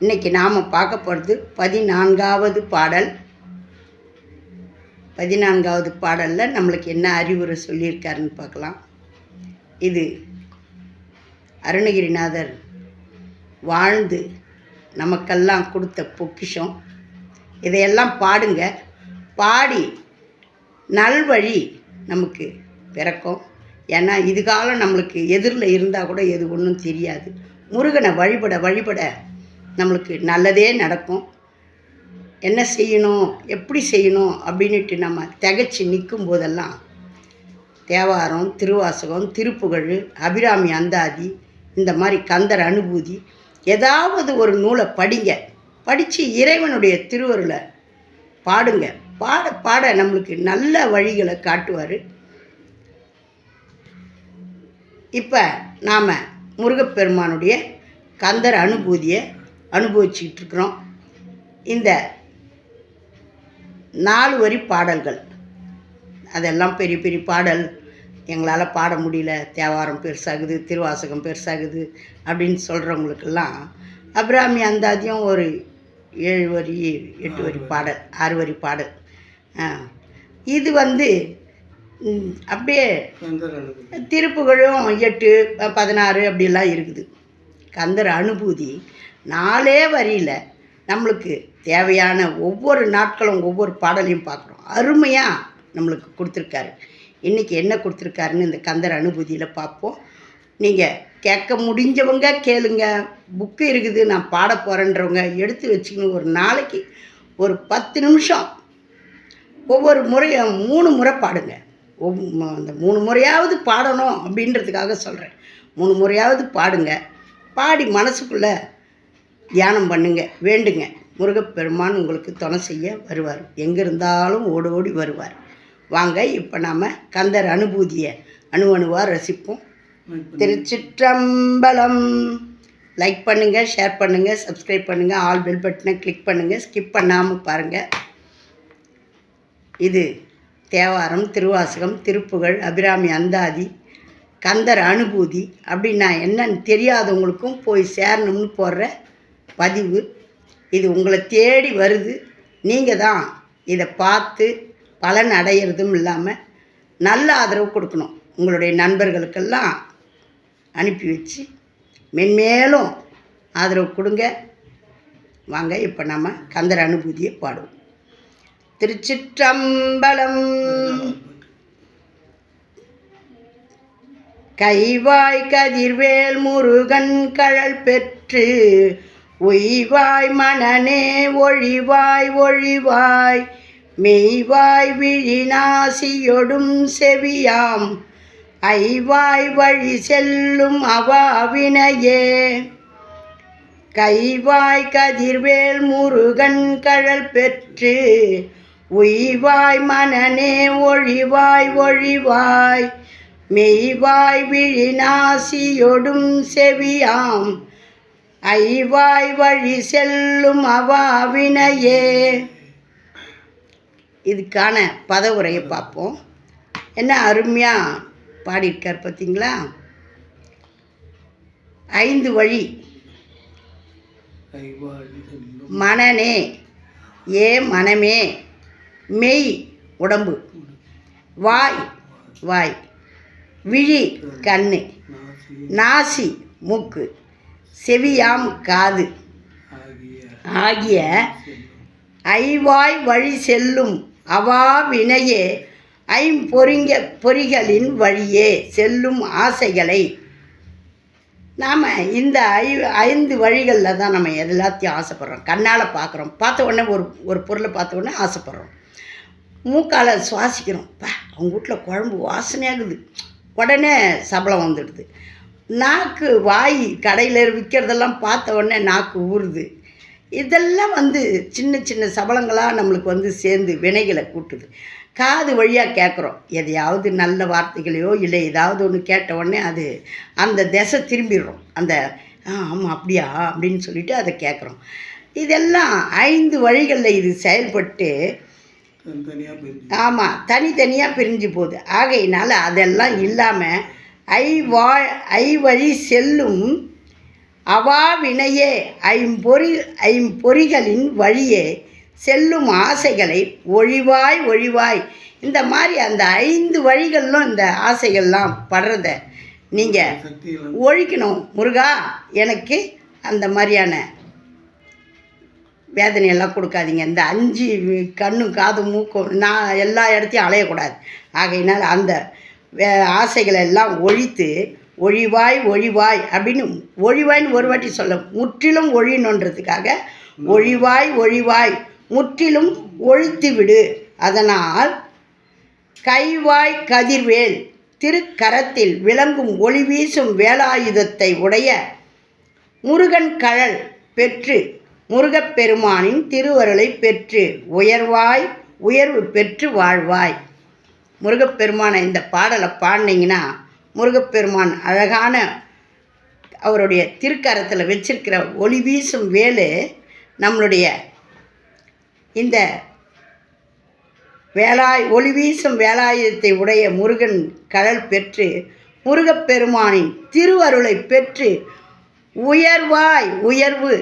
இன்னைக்கு நாம் பார்க்க போகிறது பதினான்காவது பாடல். பதினான்காவது பாடலில் நம்மளுக்கு என்ன அறிவுரை சொல்லியிருக்காருன்னு பார்க்கலாம். இது அருணகிரிநாதர் வாழ்ந்து நமக்கெல்லாம் கொடுத்த பொக்கிஷம். இதையெல்லாம் பாடுங்க. பாடி நல்வழி நமக்கு பிறக்கும். ஏன்னா இதுகாலம் நம்மளுக்கு எதிரில் இருந்தால் கூட எது ஒன்றும் தெரியாது. முருகனை வழிபட வழிபட நம்மளுக்கு நல்லதே நடக்கும். என்ன செய்யணும்? எப்படி செய்யணும்? அப்படின்ட்டு நம்ம திகச்சு நிற்கும் போதெல்லாம் தேவாரம் திருவாசகம் திருப்புகழ் அபிராமி அந்தாதி இந்த மாதிரி கந்தர் அனுபூதி ஏதாவது ஒரு நூலை படிங்க. படித்து இறைவனுடைய திருவருளை பாடுங்க. பாட பாட நம்மளுக்கு நல்ல வழிகளை காட்டுவார். இப்போ நாம் முருகப்பெருமானுடைய கந்தர் அனுபூதியை அனுபவிச்சுக்கிட்டு இருக்கிறோம் இந்த நாலு வரி பாடல்கள். அதெல்லாம் பெரிய பெரிய பாடல். எங்களால் பாட முடியல. தேவாரம் பெருசாகுது திருவாசகம் பெருசாகுது அப்படின்னு சொல்கிறவங்களுக்கெல்லாம் அபிராமி அந்தாதியும் ஒரு ஏழு வரி எட்டு வரி பாடல் ஆறு வரி பாடல். இது வந்து அப்படியே திருப்புகழும் எட்டு பதினாறு அப்படிலாம் இருக்குது. கந்தர் அனுபூதி நாலே வரியில். நம்மளுக்கு தேவையான ஒவ்வொரு நாட்களும் ஒவ்வொரு பாடலையும் பார்க்குறோம். அருமையாக நம்மளுக்கு கொடுத்துருக்காரு. இன்றைக்கி என்ன கொடுத்துருக்காருன்னு இந்த கந்தர் அனுபூதியில் பார்ப்போம். நீங்கள் கேட்க முடிஞ்சவங்க கேளுங்க. புக்கு இருக்குது நான் பாட போகிறேன்றவங்க எடுத்து வச்சுக்கணும். ஒரு நாளைக்கு ஒரு பத்து நிமிஷம். ஒவ்வொரு முறையும் மூணு முறை பாடுங்க. ஒவ் அந்த மூணு முறையாவது பாடணும் அப்படின்றதுக்காக சொல்கிறேன் மூணு முறையாவது பாடுங்க. பாடி மனசுக்குள்ளே தியானம் பண்ணுங்க வேண்டுங்க. முருகப்பெருமான் உங்களுக்கு துணை செய்ய வருவார். எங்கே இருந்தாலும் ஓடி ஓடி வருவார். வாங்க இப்போ நாம் கந்தர் அனுபூதியை அணு அணுவாக ரசிப்போம். திருச்சிற்றம்பலம். லைக் பண்ணுங்கள் ஷேர் பண்ணுங்கள் சப்ஸ்கிரைப் பண்ணுங்கள் ஆல் பெல் பட்டனை கிளிக் பண்ணுங்கள் ஸ்கிப் பண்ணாமல் பாருங்கள் இது தேவாரம் திருவாசகம் திருப்புகழ் அபிராமி அந்தாதி கந்தர் அனுபூதி. அப்படின்னா என்னன்னு தெரியாதவங்களுக்கும் போய் சேரணும்னு போடுற பதிவு. இது உங்களை தேடி வருது. நீங்கள் தான் இதை பார்த்து பலன் அடையிறதும் இல்லாமல் நல்ல ஆதரவு கொடுக்கணும். உங்களுடைய நண்பர்களுக்கெல்லாம் அனுப்பி வச்சு மென்மேலும் ஆதரவு கொடுங்க. வாங்க இப்போ நம்ம கந்தர் அனுபூதியை பாடுவோம். திருச்சிற்றம்பலம் கைவாய் கதிர்வேல் முருகன் கழல் பெற்று உய்வாய் மனநே ஒழிவாய் ஒழிவாய். மெய்வாய் விழிநாசியொடும் செவியாம். ஐவாய் வழி செல்லும் அவாவினையே. கைவாய் கதிர்வேல் முருகன் கழல் பெற்று உய்வாய் மனநே ஒழிவாய் ஒழிவாய். மெய்வாய் விழிநாசியொடும் செவியாம். ஐவாய் வழி செல்லும் அவாவினையே. இதுக்கான பதவுரையை பார்ப்போம். என்ன அருமையாக பாடியிருக்கார் பார்த்தீங்களா? ஐந்து வழி. மனநே ஏ மனமே மெய் உடம்பு. வாய் வாய். விழி கண்ணு. நாசி மூக்கு. செவியாம் காது. ஆகிய ஐவாய் வழி செல்லும் அவா வினையே ஐம்பொறிங்க பொறிகளின் வழியே செல்லும் ஆசைகளை. நாம் இந்த ஐ ஐந்து வழிகளில் தான் நம்ம எல்லாத்தையும் ஆசைப்படுறோம். கண்ணால் பார்க்குறோம் பார்த்த உடனே ஒரு ஒரு பொருளை பார்த்த உடனே ஆசைப்படுறோம். மூக்கால் சுவாசிக்கிறோம். பா அவங்க வீட்டில் குழம்பு வாசனையாகுது உடனே சபலம் வந்துடுது. நாக்கு வாய் கடையில் விற்கிறதெல்லாம் பார்த்த உடனே நாக்கு ஊறுது. இதெல்லாம் வந்து சின்ன சின்ன சபலங்களாக நம்மளுக்கு வந்து சேர்ந்து வினைகளை கூட்டுது. காது வழியாக கேட்குறோம் எதையாவது நல்ல வார்த்தைகளையோ இல்லை ஏதாவது ஒன்று கேட்ட உடனே அது அந்த திசை திரும்பிடுறோம். அந்த ஆ ஆமாம் அப்படியா? அப்படின்னு சொல்லிட்டு அதை கேட்குறோம் இதெல்லாம் ஐந்து வழிகளில் இது செயல்பட்டு ஆமாம் தனித்தனியாக பிரிஞ்சு போகுது. ஆகையினால அதெல்லாம் இல்லாமல் ஐ வா ஐ வழி செல்லும் அவா வினையே ஐம்பொறி ஐம்பொறிகளின் வழியே செல்லும் ஆசைகளை ஒழிவாய் ஒழிவாய். இந்த மாதிரி அந்த ஐந்து வழிகளிலும் இந்த ஆசைகள்லாம் படுறத நீங்கள் ஒழிக்கணும். முருகா எனக்கு அந்த மாதிரியான வேதனையெல்லாம் கொடுக்காதீங்க. இந்த அஞ்சு கண்ணும் காதும் மூக்கும் நான் எல்லா இடத்தையும் அலையக்கூடாது. ஆகையினால் அந்த ஆசைகளை எல்லாம் ஒழித்து ஒழிவாய் ஒழிவாய் அப்படின்னு ஒழிவாய்ன்னு ஒரு வாட்டி சொல்ல முற்றிலும் ஒழியணுன்றதுக்காக ஒழிவாய் ஒழிவாய் முற்றிலும் ஒழித்து விடு அதனால் கைவாய் கதிர்வேல் திருக்கரத்தில் விளங்கும் ஒளி வீசும் வேலாயுதத்தை உடைய முருகன் கழல் பெற்று முருகப்பெருமானின் திருவருளை பெற்று உயர்வாய் உயர்வு பெற்று வாழ்வாய். முருகப்பெருமானை இந்த பாடலை பாடினீங்கன்னா முருகப்பெருமான் அழகான அவருடைய திருக்கரத்தில் வச்சிருக்கிற ஒளி வீசும் வேலு நம்மளுடைய இந்த வேலாய் ஒளி வீசும் வேலாயுதத்தை உடைய முருகன் கடல் பெற்று முருகப்பெருமானின் திருவருளை பெற்று உயர்வாய் உயர்வு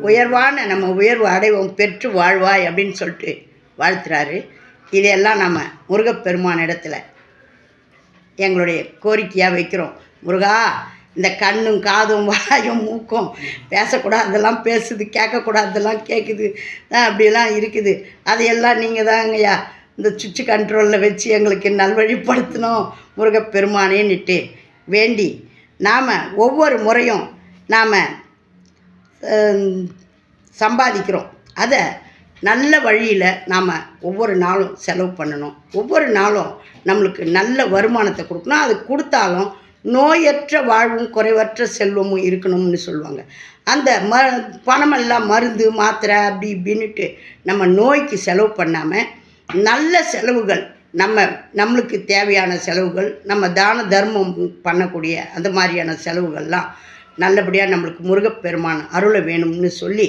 உயர்வான நம்ம உயர்வு அடைவோம் பெற்று வாழ்வாய் அப்படின்னு சொல்லிட்டு வாழ்த்துறாரு. இதையெல்லாம் நம்ம முருகப்பெருமான் இடத்துல எங்களுடைய கோரிக்கையாக வைக்கிறோம். முருகா இந்த கண்ணும் காதும் வாயும் மூக்கும் பேசக்கூடாதெல்லாம் பேசுது கேட்கக்கூடாதெல்லாம் கேட்குது. ஆஹ் அப்படியெல்லாம் இருக்குது. அதையெல்லாம் நீங்கள் தாங்கய்யா இந்த சுவிட்சு கண்ட்ரோலில் வச்சு எங்களுக்கு நல்வழிப்படுத்தணும். முருகப்பெருமானேன்னுட்டு வேண்டி நாம் ஒவ்வொரு முறையும் நாம் சம்பாதிக்கிறோம். அதை நல்ல வழியில் நாம் ஒவ்வொரு நாளும் செலவு பண்ணணும். ஒவ்வொரு நாளும் நம்மளுக்கு நல்ல வருமானத்தை கொடுக்கணும். அது கொடுத்தாலும் நோயற்ற வாழ்வும் குறைவற்ற செல்வமும் இருக்கணும்னு சொல்லுவாங்க. அந்த ம பணமெல்லாம் மருந்து மாத்திரை அப்படி இப்படின்னுட்டு நம்ம நோய்க்கு செலவு பண்ணாமல் நல்ல செலவுகள் நம்ம நம்மளுக்கு தேவையான செலவுகள் நம்ம தான தர்மம் பண்ணக்கூடிய அந்த மாதிரியான செலவுகள்லாம் நல்லபடியாக நம்மளுக்கு முருகப்பெருமான அருளை வேணும்னு சொல்லி